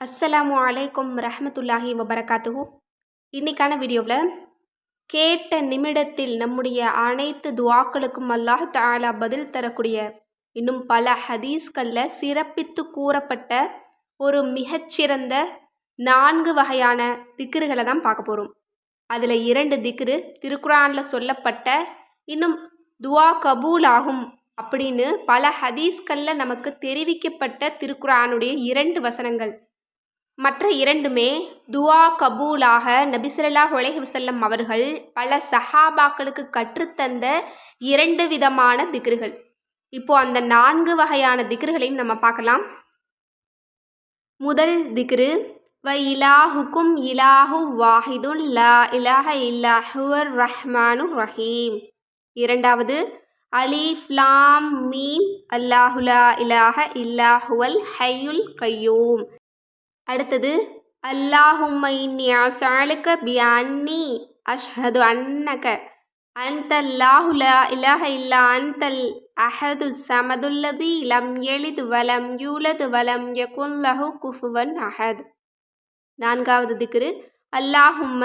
அஸ்ஸலாமு அலைக்கும் ரஹமத்துல்லாஹி வபரகாத்துஹூ. இன்னைக்கான வீடியோவில் கேட்ட நிமிடத்தில் நம்முடைய அனைத்து துவாக்களுக்கும் அல்லாஹ் தாலா பதில் தரக்கூடிய இன்னும் பல ஹதீஸ்களில் சிறப்பித்து கூறப்பட்ட ஒரு மிகச்சிறந்த நான்கு வகையான திக்ருகளை தான் பார்க்க போகிறோம் அதில் இரண்டு திக்ரு திருக்குரானில் சொல்லப்பட்ட இன்னும் துவா கபூல் ஆகும் அப்படின்னு பல ஹதீஸ்களில் நமக்கு தெரிவிக்கப்பட்ட திருக்குரானுடைய இரண்டு வசனங்கள். மற்ற இரண்டுமே துவா கபூலாக நபிசல்லாஹ் உலஹி வசல்லம் அவர்கள் பல சஹாபாக்களுக்கு கற்றுத்தந்த இரண்டு விதமான திக்ருகள். இப்போ அந்த நான்கு வகையான திக்ருகளையும் நம்ம பார்க்கலாம். முதல் திக்ரு வ இலாஹுக்கும் இலாஹு வாஹிதுன் லா இலாஹ இல்லாஹுவர் ரஹ்மானு ரஹீம் இரண்டாவது அலீஃப் லாம் மீம் அல்லாஹுலா இலாஹ இல்லாஹுவல் ஹையுல் கையூம் அடுத்தது அல்லாஹும்ம இன்னி அசாலுக்க பி அன்னி அஷ்ஹது அன்னக அன்தல்லாஹு லா இலாஹ இல்லா அன்தல் அஹது சமதுல்லதி லம் எளிது வலம் யூலது வலம் யகுன் லஹு குஃபுவன் அஹத். நான்காவது திக்ரு அல்லாஹும்ம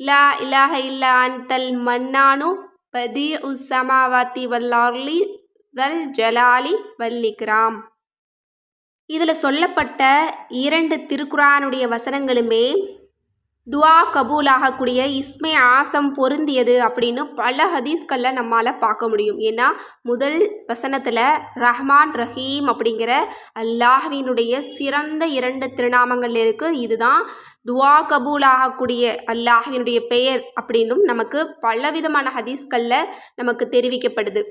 லா இலாஹ இல்லா அன்தல் மன்னானு பதி உஸ் சமாவாத்தி வல்லார்லி வல் ஜலாலி வல்லிக்ராம் இதில் சொல்லப்பட்ட இரண்டு திருக்குரானுடைய வசனங்களுமே துவா கபூலாகக்கூடிய இஸ்மே ஆசம் பொருந்தியது அப்படின்னு பல ஹதீஸ்களில் நம்மால் பார்க்க முடியும். ஏன்னா முதல் வசனத்தில் ரஹ்மான் ரஹீம் அப்படிங்கிற அல்லாஹ்வினுடைய சிறந்த இரண்டு திருநாமங்கள் இருக்குது இதுதான் துவா கபூலாகக்கூடிய அல்லாஹ்வினுடைய பெயர் அப்படின்னும் நமக்கு பலவிதமான ஹதீஸ்களில் நமக்கு தெரிவிக்கப்படுது.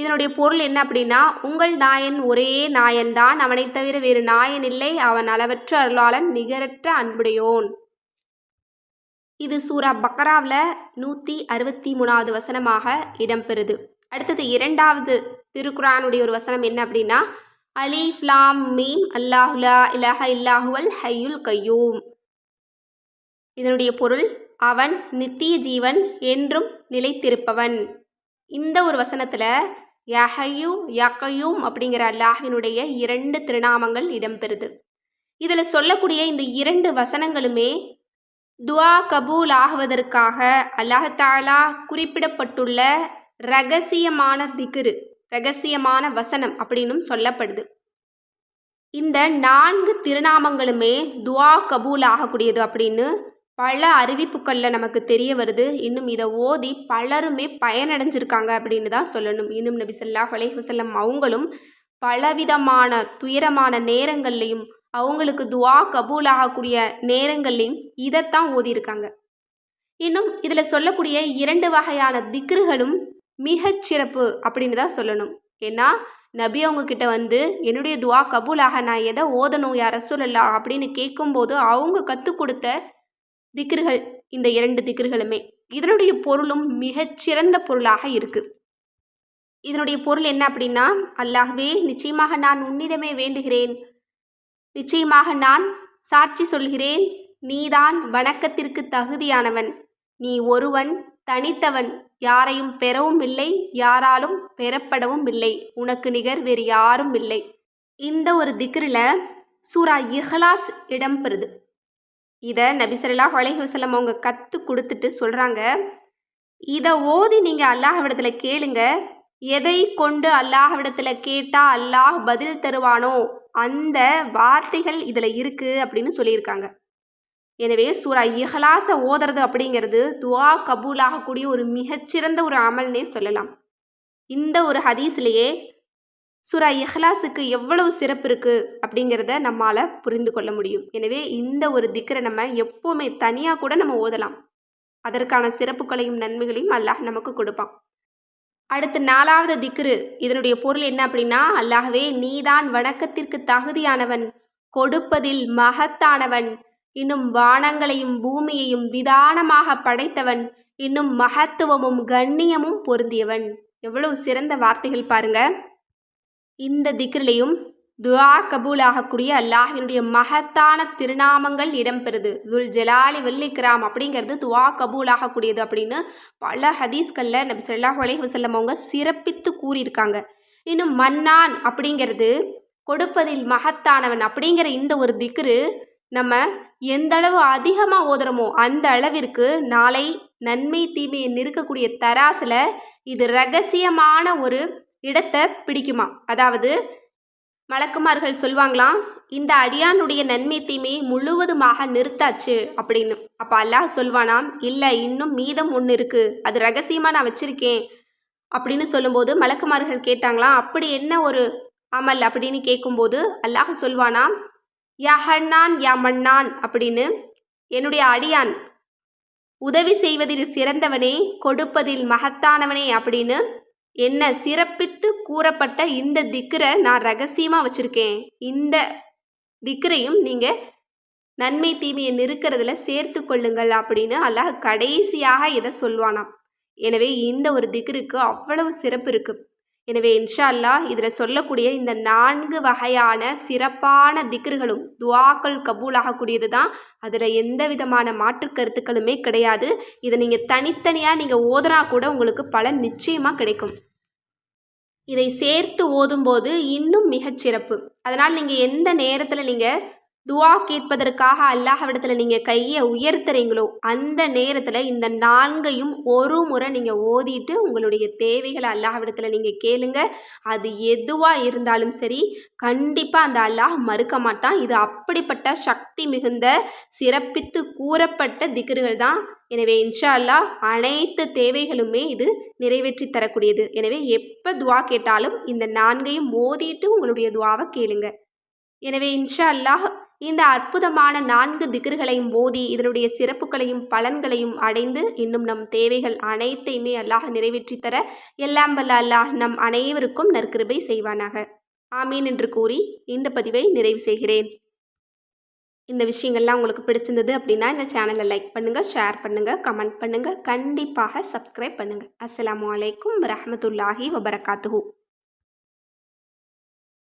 இதனுடைய பொருள் என்ன அப்படின்னா உங்கள் நாயன் ஒரே நாயன்தான் அவனைத் தவிர வேறு நாயன் இல்லை அவன் அளவற்ற அருளாளன் நிகரற்ற அன்புடையோன். இது சூரா பக்ராவில் நூற்றி அறுபத்தி மூணாவது வசனமாக இடம்பெறுது. அடுத்தது இரண்டாவது திருக்குரானுடைய ஒரு வசனம் என்ன அப்படின்னா அலி ஃப்லாம் மீம் அல்லாஹுலா இலஹ இல்லாஹுவல் ஹையுல் கையூம். இதனுடைய பொருள் அவன் நித்திய ஜீவன் என்றும் நிலைத்திருப்பவன். இந்த ஒரு வசனத்தில் யஹையு யக்கையும் அப்படிங்கிற அல்லாஹினுடைய இரண்டு திருநாமங்கள் இடம்பெறுது. இதில் சொல்லக்கூடிய இந்த இரண்டு வசனங்களுமே துவா கபூல் ஆகுவதற்காக அல்லாஹாலா குறிப்பிடப்பட்டுள்ள ரகசியமான திகிரு ரகசியமான வசனம் அப்படின்னும் சொல்லப்படுது. இந்த நான்கு திருநாமங்களுமே துவா கபூல் ஆகக்கூடியது அப்படின்னு பல அறிவிப்புகளில் நமக்கு தெரிய வருது. இன்னும் இதை ஓதி பலருமே பயனடைஞ்சிருக்காங்க அப்படின்னு தான் சொல்லணும். இன்னும் நபி சொல்லாஹ் அலைஹுசல்லம் அவங்களும் பலவிதமான துயரமான நேரங்கள்லையும் அவங்களுக்கு துவா கபூல் ஆகக்கூடிய நேரங்கள்லையும் இதைத்தான் ஓதியிருக்காங்க. இன்னும் இதில் சொல்லக்கூடிய இரண்டு வகையான திக்ருகளும் மிகச்சிறப்பு அப்படின்னு தான் சொல்லணும். ஏன்னா நபி அவங்கக்கிட்ட வந்து என்னுடைய துவா கபூலாக நான் எதை ஓதணும் யார சொல்லலா அப்படின்னு கேட்கும்போது அவங்க கற்றுக் கொடுத்த திக்ருகள் இந்த இரண்டு திக்ருகளுமே. இதனுடைய பொருளும் மிகச்சிறந்த பொருளாக இருக்குது இதனுடைய பொருள் என்ன அப்படின்னா அல்லாகவே நிச்சயமாக நான் உன்னிடமே வேண்டுகிறேன். நிச்சயமாக நான் சாட்சி சொல்கிறேன். நீதான் வணக்கத்திற்கு தகுதியானவன். நீ ஒருவன் தனித்தவன். யாரையும் பெறவும் இல்லை யாராலும் பெறப்படவும் இல்லை. உனக்கு நிகர் வேறு யாரும் இல்லை. இந்த ஒரு திக்ரில் சூரா இஹ்லாஸ் இடம்பெறுது. இதை நபிசல்லா அலைஹி அவங்க கற்றுக் கொடுத்துட்டு சொல்கிறாங்க இதை ஓதி நீங்கள் அல்லாஹ்விடத்தில் கேளுங்க. எதை கொண்டு அல்லாஹ்விடத்தில் கேட்டால் அல்லாஹ் பதில் தருவானோ அந்த வார்த்தைகள் இதில் இருக்குது அப்படின்னு சொல்லியிருக்காங்க. எனவே சூரா இஹலாசை ஓதுறது அப்படிங்கிறது துவா கபூலாகக்கூடிய ஒரு மிகச்சிறந்த ஒரு அமல்னே சொல்லலாம். இந்த ஒரு ஹதீஸ்லேயே சூரா இஹ்லாஸுக்கு எவ்வளவு சிறப்பு இருக்குது அப்படிங்கிறத நம்மால் புரிந்து கொள்ள முடியும். எனவே இந்த ஒரு திக்கரை நம்ம எப்போவுமே தனியாக கூட நம்ம ஓதலாம். அதற்கான சிறப்புகளையும் நன்மைகளையும் அல்லாஹ் நமக்கு கொடுப்பான். அடுத்து நாலாவது திக்ரு இதனுடைய பொருள் என்ன அப்படின்னா அல்லாகவே நீதான் வணக்கத்திற்கு தகுதியானவன் கொடுப்பதில் மகத்தானவன் இன்னும் வானங்களையும் பூமியையும் விதானமாக படைத்தவன் இன்னும் மகத்துவமும் கண்ணியமும் பொருந்தியவன். எவ்வளவு சிறந்த வார்த்தைகள் பாருங்கள் இந்த திக்ரிலையும் துவா கபூல் ஆகக்கூடிய அல்லாஹினுடைய மகத்தான திருநாமங்கள் இடம்பெறுது. துல் ஜலாலி வெள்ளிக்கிராம் அப்படிங்கிறது துவா கபூல் ஆகக்கூடியது அப்படின்னு பல ஹதீஸ்களில் நபி சொல்லாஹ் அலைஹி வசல்லம் அவங்க சிறப்பித்து கூறியிருக்காங்க. இன்னும் மன்னான் அப்படிங்கிறது கொடுப்பதில் மகத்தானவன் அப்படிங்கிற இந்த ஒரு திக்ரு நம்ம எந்த அளவு அதிகமாக ஓதுறோமோ அந்த அளவிற்கு நாளை நன்மை தீமையை நிற்கக்கூடிய தராசில் இது ரகசியமான ஒரு இடத்தை பிடிக்குமா? அதாவது மலக்குமார்கள் சொல்லுவாங்களாம் இந்த அடியானுடைய நன்மை தீமையை முழுவதுமாக நிறுத்தாச்சு அப்படின்னு. அப்போ அல்லாஹ் சொல்வானாம் இல்லை இன்னும் மீதம் ஒன்று இருக்குது அது ரகசியமாக நான் வச்சுருக்கேன் அப்படின்னு சொல்லும்போது மலக்குமார்கள் கேட்டாங்களாம் அப்படி என்ன ஒரு அமல்? அப்படின்னு கேட்கும்போது அல்லாஹ் சொல்வானாம் யா ஹன்னான் யா மன்னான் அப்படின்னு. என்னுடைய அடியான் உதவி செய்வதில் சிறந்தவனே கொடுப்பதில் மகத்தானவனே அப்படின்னு என்ன சிறப்பித்து கூறப்பட்ட இந்த திக்கரை நான் ரகசியமாக வச்சுருக்கேன். இந்த திக்கரையும் நீங்கள் நன்மை தீமையை நிறுக்கிறதுல சேர்த்து கொள்ளுங்கள் அப்படின்னு அல்லாஹ் கடைசியாக இதை சொல்வானாம் எனவே இந்த ஒரு திக்ருக்கு அவ்வளவு சிறப்பு இருக்குது எனவே இன்ஷா அல்லாஹ் இதில் சொல்லக்கூடிய இந்த நான்கு வகையான சிறப்பான திக்ருகளும் துவாக்கள் கபூலாகக்கூடியது தான். அதில் எந்த விதமான மாற்று கருத்துக்களுமே கிடையாது. இதை நீங்கள் தனித்தனியாக நீங்கள் ஓதுனா கூட உங்களுக்கு பலன் நிச்சயமாக கிடைக்கும். இதை சேர்த்து ஓதும்போது இன்னும் மிகச்சிறப்பு. அதனால் நீங்கள் எந்த நேரத்தில் நீங்கள் துவா கேட்பதற்காக அல்லாஹ்விடத்தில் நீங்கள் கையை உயர்த்துறீங்களோ அந்த நேரத்தில் இந்த நான்கையும் ஒரு முறை நீங்கள் ஓதிட்டு உங்களுடைய தேவைகளை அல்லாஹ்விடத்தில் நீங்கள் கேளுங்க. அது எதுவாக இருந்தாலும் சரி கண்டிப்பாக அந்த அல்லாஹ் மறுக்க மாட்டான். இது அப்படிப்பட்ட சக்தி மிகுந்த சிறப்பித்து கூறப்பட்ட திக்ருகள் தான். எனவே இன்ஷா அல்லாஹ் அனைத்து தேவைகளுமே இது நிறைவேற்றி தரக்கூடியது. எனவே எப்போ துவா கேட்டாலும் இந்த நான்கையும் ஓதிட்டு உங்களுடைய துவாவை கேளுங்க. எனவே இன்ஷா அல்லாஹ் இந்த அற்புதமான நான்கு திகர்களையும் ஓதி இதனுடைய சிறப்புகளையும் பலன்களையும் அடைந்து இன்னும் நம் தேவைகள் அனைத்தையுமே அல்லாஹ் நிறைவேற்றி தர எல்லாம் வல்ல அல்லாஹ் நம் அனைவருக்கும் நற்கிருபை செய்வானாக. ஆமீன் என்று கூறி இந்த பதிவை நிறைவு செய்கிறேன். இந்த விஷயங்கள்லாம் உங்களுக்கு பிடிச்சிருந்தது அப்படின்னா இந்த சேனலை லைக் பண்ணுங்கள் ஷேர் பண்ணுங்கள் கமெண்ட் பண்ணுங்கள் கண்டிப்பாக சப்ஸ்கிரைப் பண்ணுங்கள் அஸ்லாம் வலைக்கம் வரமத்துல்லாஹி வபரகாத்துஹூ.